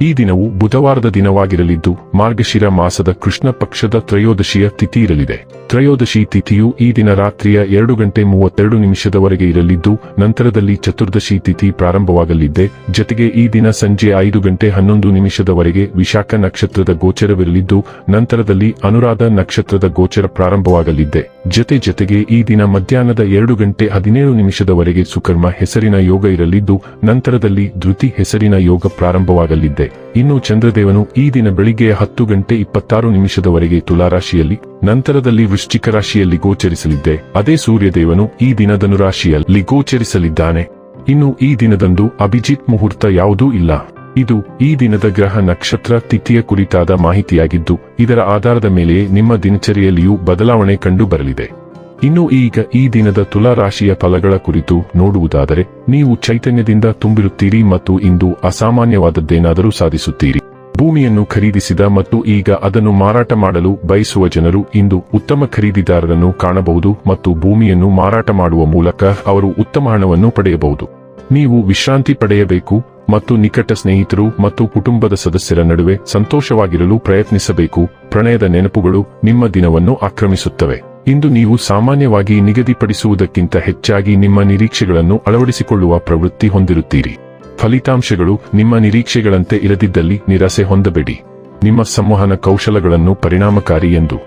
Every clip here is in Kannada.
ಈ ದಿನವು ಬುಧವಾರದ ದಿನವಾಗಿರಲಿದ್ದು, ಮಾರ್ಗಶಿರ ಮಾಸದ ಕೃಷ್ಣ ಪಕ್ಷದ ತ್ರಯೋದಶಿಯ ತಿಥಿ ಇರಲಿದೆ. ತ್ರಯೋದಶಿ ತಿಥಿಯು ಈ ದಿನ ರಾತ್ರಿಯ ಎರಡು ಗಂಟೆ ಮೂವತ್ತೆರಡು ನಿಮಿಷದವರೆಗೆ ಇರಲಿದ್ದು, ನಂತರದಲ್ಲಿ ಚತುರ್ದಶಿ ತಿಥಿ ಪ್ರಾರಂಭವಾಗಲಿದ್ದೆ. ಜತೆಗೆ ಈ ದಿನ ಸಂಜೆ ಐದು ಗಂಟೆ ಹನ್ನೊಂದು ನಿಮಿಷದವರೆಗೆ ವಿಶಾಖ ನಕ್ಷತ್ರದ ಗೋಚರವಿರಲಿದ್ದು, ನಂತರದಲ್ಲಿ ಅನುರಾಧ ನಕ್ಷತ್ರದ ಗೋಚರ ಪ್ರಾರಂಭವಾಗಲಿದ್ದೆ. ಜತೆ ಜತೆಗೆ ಈ ದಿನ ಮಧ್ಯಾಹ್ನದ ಎರಡು ಗಂಟೆ ಹದಿನೇಳು ನಿಮಿಷದವರೆಗೆ ಸುಕರ್ಮ ಹೆಸರಿನ ಯೋಗ ಇರಲಿದ್ದು, ನಂತರದಲ್ಲಿ ಧೃತಿ ಹೆಸರಿನ ಯೋಗ ಪ್ರಾರಂಭವಾಗಲಿದ್ದೆ. ಇನ್ನು ಚಂದ್ರದೇವನು ಈ ದಿನ ಬೆಳಿಗ್ಗೆ ಹತ್ತು ಗಂಟೆ ಇಪ್ಪತ್ತಾರು ನಿಮಿಷದವರೆಗೆ ತುಲಾರಾಶಿಯಲ್ಲಿ, ನಂತರದಲ್ಲಿ ವೃಶ್ಚಿಕ ರಾಶಿಯಲ್ಲಿ ಗೋಚರಿಸಲಿದ್ದೆ. ಅದೇ ಸೂರ್ಯದೇವನು ಈ ದಿನ ಧನುರಾಶಿಯಲ್ಲಿ ಗೋಚರಿಸಲಿದ್ದಾನೆ. ಇನ್ನು ಈ ದಿನದಂದು ಅಭಿಜಿತ್ ಮುಹೂರ್ತ ಯಾವುದೂ ಇಲ್ಲ. ಇದು ಈ ದಿನದ ಗ್ರಹ ನಕ್ಷತ್ರ ತಿಥಿಯ ಕುರಿತಾದ ಮಾಹಿತಿಯಾಗಿದ್ದು, ಇದರ ಆಧಾರದ ಮೇಲೆಯೇ ನಿಮ್ಮ ದಿನಚರಿಯಲ್ಲಿಯೂ ಬದಲಾವಣೆ ಕಂಡು ಬರಲಿದೆ ಇನ್ನು ಈಗ ಈ ದಿನದ ತುಲಾ ರಾಶಿಯ ಫಲಗಳ ಕುರಿತು ನೋಡುವುದಾದರೆ, ನೀವು ಚೈತನ್ಯದಿಂದ ತುಂಬಿರುತ್ತೀರಿ ಮತ್ತು ಇಂದು ಅಸಾಮಾನ್ಯವಾದದ್ದೇನಾದರೂ ಸಾಧಿಸುತ್ತೀರಿ. ಭೂಮಿಯನ್ನು ಖರೀದಿಸಿದ ಮತ್ತು ಈಗ ಅದನ್ನು ಮಾರಾಟ ಮಾಡಲು ಬಯಸುವ ಜನರು ಇಂದು ಉತ್ತಮ ಖರೀದಿದಾರರನ್ನು ಕಾಣಬಹುದು ಮತ್ತು ಭೂಮಿಯನ್ನು ಮಾರಾಟ ಮಾಡುವ ಮೂಲಕ ಅವರು ಉತ್ತಮ ಹಣವನ್ನು ಪಡೆಯಬಹುದು. ನೀವು ವಿಶ್ರಾಂತಿ ಪಡೆಯಬೇಕು ಮತ್ತು ನಿಕಟ ಸ್ನೇಹಿತರು ಮತ್ತು ಕುಟುಂಬದ ಸದಸ್ಯರ ನಡುವೆ ಸಂತೋಷವಾಗಿರಲು ಪ್ರಯತ್ನಿಸಬೇಕು. ಪ್ರಣಯದ ನೆನಪುಗಳು ನಿಮ್ಮ ದಿನವನ್ನು ಆಕ್ರಮಿಸುತ್ತವೆ. ಇಂದು ನೀವು ಸಾಮಾನ್ಯವಾಗಿ ನಿಗದಿಪಡಿಸುವುದಕ್ಕಿಂತ ಹೆಚ್ಚಾಗಿ ನಿಮ್ಮ ನಿರೀಕ್ಷೆಗಳನ್ನು ಅಳವಡಿಸಿಕೊಳ್ಳುವ ಪ್ರವೃತ್ತಿ ಹೊಂದಿರುತ್ತೀರಿ. ಫಲಿತಾಂಶಗಳು ನಿಮ್ಮ ನಿರೀಕ್ಷೆಗಳಂತೆ ಇರದಿದ್ದಲ್ಲಿ ನಿರಾಸೆ ಹೊಂದಬೇಡಿ. ನಿಮ್ಮ ಸಂವಹನ ಕೌಶಲಗಳನ್ನು ಪರಿಣಾಮಕಾರಿ ಎಂದು.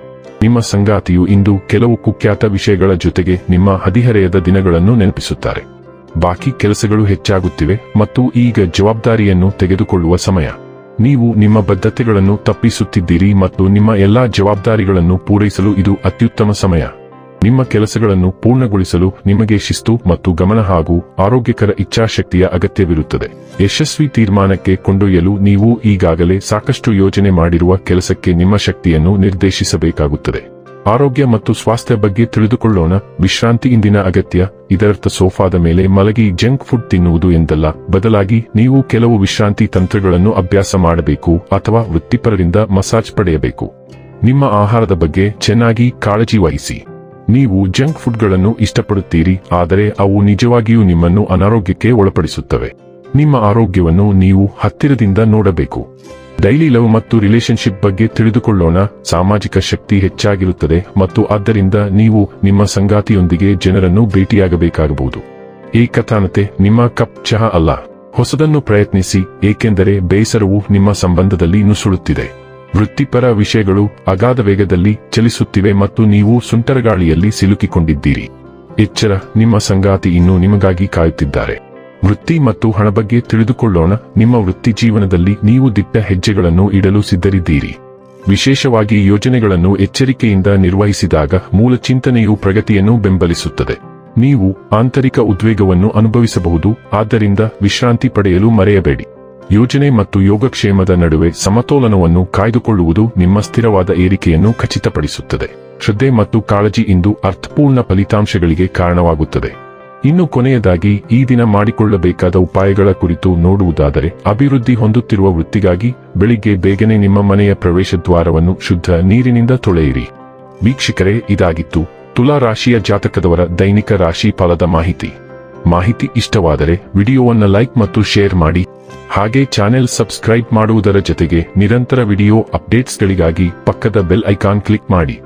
ನಿಮ್ಮ ಸಂಗಾತಿಯು ಇಂದು ಕೆಲವು ಕುಖ್ಯಾತ ವಿಷಯಗಳ ಜೊತೆಗೆ ನಿಮ್ಮ ಹದಿಹರೆಯದ ದಿನಗಳನ್ನು ನೆನಪಿಸುತ್ತಾರೆ. ಬಾಕಿ ಕೆಲಸಗಳು ಹೆಚ್ಚಾಗುತ್ತಿವೆ ಮತ್ತು ಈಗ ಜವಾಬ್ದಾರಿಯನ್ನು ತೆಗೆದುಕೊಳ್ಳುವ ಸಮಯ. ನೀವು ನಿಮ್ಮ ಬದ್ಧತೆಗಳನ್ನು ತಪ್ಪಿಸುತ್ತಿದ್ದೀರಿ ಮತ್ತು ನಿಮ್ಮ ಎಲ್ಲಾ ಜವಾಬ್ದಾರಿಗಳನ್ನು ಪೂರೈಸಲು ಇದು ಅತ್ಯುತ್ತಮ ಸಮಯ. ನಿಮ್ಮ ಕೆಲಸಗಳನ್ನು ಪೂರ್ಣಗೊಳಿಸಲು ನಿಮಗೆ ಶಿಸ್ತು ಮತ್ತು ಗಮನ ಹಾಗೂ ಆರೋಗ್ಯಕರ ಇಚ್ಛಾಶಕ್ತಿಯ ಅಗತ್ಯವಿರುತ್ತದೆ. ಯಶಸ್ವಿ ತೀರ್ಮಾನಕ್ಕೆ ಕೊಂಡೊಯ್ಯಲು ನೀವು ಈಗಾಗಲೇ ಸಾಕಷ್ಟು ಯೋಜನೆ ಮಾಡಿರುವ ಕೆಲಸಕ್ಕೆ ನಿಮ್ಮ ಶಕ್ತಿಯನ್ನು ನಿರ್ದೇಶಿಸಬೇಕಾಗುತ್ತದೆ. ಆರೋಗ್ಯ ಮತ್ತು ಸ್ವಾಸ್ಥ್ಯ ಬಗ್ಗೆ ತಿಳಿದುಕೊಳ್ಳೋಣ. ವಿಶ್ರಾಂತಿ ಇಂದಿನ ಅಗತ್ಯ. ಇದರರ್ಥ ಸೋಫಾದ ಮೇಲೆ ಮಲಗಿ ಜಂಕ್ ಫುಡ್ ತಿನ್ನುವುದು ಎಂದಲ್ಲ. ಬದಲಾಗಿ ನೀವು ಕೆಲವು ವಿಶ್ರಾಂತಿ ತಂತ್ರಗಳನ್ನು ಅಭ್ಯಾಸ ಮಾಡಬೇಕು ಅಥವಾ ವೃತ್ತಿಪರರಿಂದ ಮಸಾಜ್ ಪಡೆಯಬೇಕು. ನಿಮ್ಮ ಆಹಾರದ ಬಗ್ಗೆ ಚೆನ್ನಾಗಿ ಕಾಳಜಿ ವಹಿಸಿ. ನೀವು ಜಂಕ್ ಫುಡ್ಗಳನ್ನು ಇಷ್ಟಪಡುತ್ತೀರಿ, ಆದರೆ ಅವು ನಿಜವಾಗಿಯೂ ನಿಮ್ಮನ್ನು ಅನಾರೋಗ್ಯಕ್ಕೆ ಒಳಪಡಿಸುತ್ತವೆ. ನಿಮ್ಮ ಆರೋಗ್ಯವನ್ನು ನೀವು ಹತ್ತಿರದಿಂದ ನೋಡಬೇಕು. ಡೈಲಿ ಲವ್ ಮತ್ತು ರಿಲೇಶನ್ಶಿಪ್ ಬಗ್ಗೆ ತಿಳಿದುಕೊಳ್ಳೋಣ. ಸಾಮಾಜಿಕ ಶಕ್ತಿ ಹೆಚ್ಚಾಗಿರುತ್ತದೆ ಮತ್ತು ಆದ್ದರಿಂದ ನೀವು ನಿಮ್ಮ ಸಂಗಾತಿಯೊಂದಿಗೆ ಜನರನ್ನು ಭೇಟಿಯಾಗಬೇಕಾಗಬಹುದು. ಕಥಾನತೆ ನಿಮ್ಮ ಕಪ್ ಚಹಾ ಅಲ್ಲ. ಹೊಸದನ್ನು ಪ್ರಯತ್ನಿಸಿ, ಏಕೆಂದರೆ ಬೇಸರವು ನಿಮ್ಮ ಸಂಬಂಧದಲ್ಲಿ ನುಸುಳುತ್ತಿದೆ. ವೃತ್ತಿಪರ ವಿಷಯಗಳು ಅಗಾಧ ವೇಗದಲ್ಲಿ ಚಲಿಸುತ್ತಿವೆ ಮತ್ತು ನೀವು ಸುಂಟರಗಾಳಿಯಲ್ಲಿ ಸಿಲುಕಿಕೊಂಡಿದ್ದೀರಿ. ಎಚ್ಚರ, ನಿಮ್ಮ ಸಂಗಾತಿ ಇನ್ನೂ ನಿಮಗಾಗಿ ಕಾಯುತ್ತಿದ್ದಾರೆ. ವೃತ್ತಿ ಮತ್ತು ಹಣ ಬಗ್ಗೆ ತಿಳಿದುಕೊಳ್ಳೋಣ. ನಿಮ್ಮ ವೃತ್ತಿ ಜೀವನದಲ್ಲಿ ನೀವು ದಿಟ್ಟ ಹೆಜ್ಜೆಗಳನ್ನು ಇಡಲು ಸಿದ್ಧರಿದ್ದೀರಿ. ವಿಶೇಷವಾಗಿ ಯೋಜನೆಗಳನ್ನು ಎಚ್ಚರಿಕೆಯಿಂದ ನಿರ್ವಹಿಸಿದಾಗ ಮೂಲ ಚಿಂತನೆಯು ಪ್ರಗತಿಯನ್ನು ಬೆಂಬಲಿಸುತ್ತದೆ. ನೀವು ಆಂತರಿಕ ಉದ್ವೇಗವನ್ನು ಅನುಭವಿಸಬಹುದು, ಆದ್ದರಿಂದ ವಿಶ್ರಾಂತಿ ಪಡೆಯಲು ಮರೆಯಬೇಡಿ. ಯೋಜನೆ ಮತ್ತು ಯೋಗಕ್ಷೇಮದ ನಡುವೆ ಸಮತೋಲನವನ್ನು ಕಾಯ್ದುಕೊಳ್ಳುವುದು ನಿಮ್ಮ ಸ್ಥಿರವಾದ ಏರಿಕೆಯನ್ನು ಖಚಿತಪಡಿಸುತ್ತದೆ. ಶ್ರದ್ಧೆ ಮತ್ತು ಕಾಳಜಿ ಇಂದು ಅರ್ಥಪೂರ್ಣ ಫಲಿತಾಂಶಗಳಿಗೆ ಕಾರಣವಾಗುತ್ತದೆ. ಇನ್ನು ಕೊನೆಯದಾಗಿ ಈ ದಿನ ಮಾಡಿಕೊಳ್ಳಬೇಕಾದ ಉಪಾಯಗಳ ಕುರಿತು ನೋಡುವುದಾದರೆ, ಅಭಿವೃದ್ಧಿ ಹೊಂದುತ್ತಿರುವ ವೃತ್ತಿಗಾಗಿ ಬೆಳಿಗ್ಗೆ ಬೇಗನೆ ನಿಮ್ಮ ಮನೆಯ ಪ್ರವೇಶ ದ್ವಾರವನ್ನು ಶುದ್ಧ ನೀರಿನಿಂದ ತೊಳೆಯಿರಿ. ವೀಕ್ಷಕರೇ, ಇದಾಗಿತ್ತು ತುಲಾ ರಾಶಿಯ ಜಾತಕದವರ ದೈನಿಕ ರಾಶಿ ಫಲದ ಮಾಹಿತಿ. ಮಾಹಿತಿ ಇಷ್ಟವಾದರೆ ವಿಡಿಯೋವನ್ನು ಲೈಕ್ ಮತ್ತು ಶೇರ್ ಮಾಡಿ. ಹಾಗೆ ಚಾನೆಲ್ ಸಬ್ಸ್ಕ್ರೈಬ್ ಮಾಡುವುದರ ಜೊತೆಗೆ ನಿರಂತರ ವಿಡಿಯೋ ಅಪ್ಡೇಟ್ಸ್ಗಳಿಗಾಗಿ ಪಕ್ಕದ ಬೆಲ್ ಐಕಾನ್ ಕ್ಲಿಕ್ ಮಾಡಿ.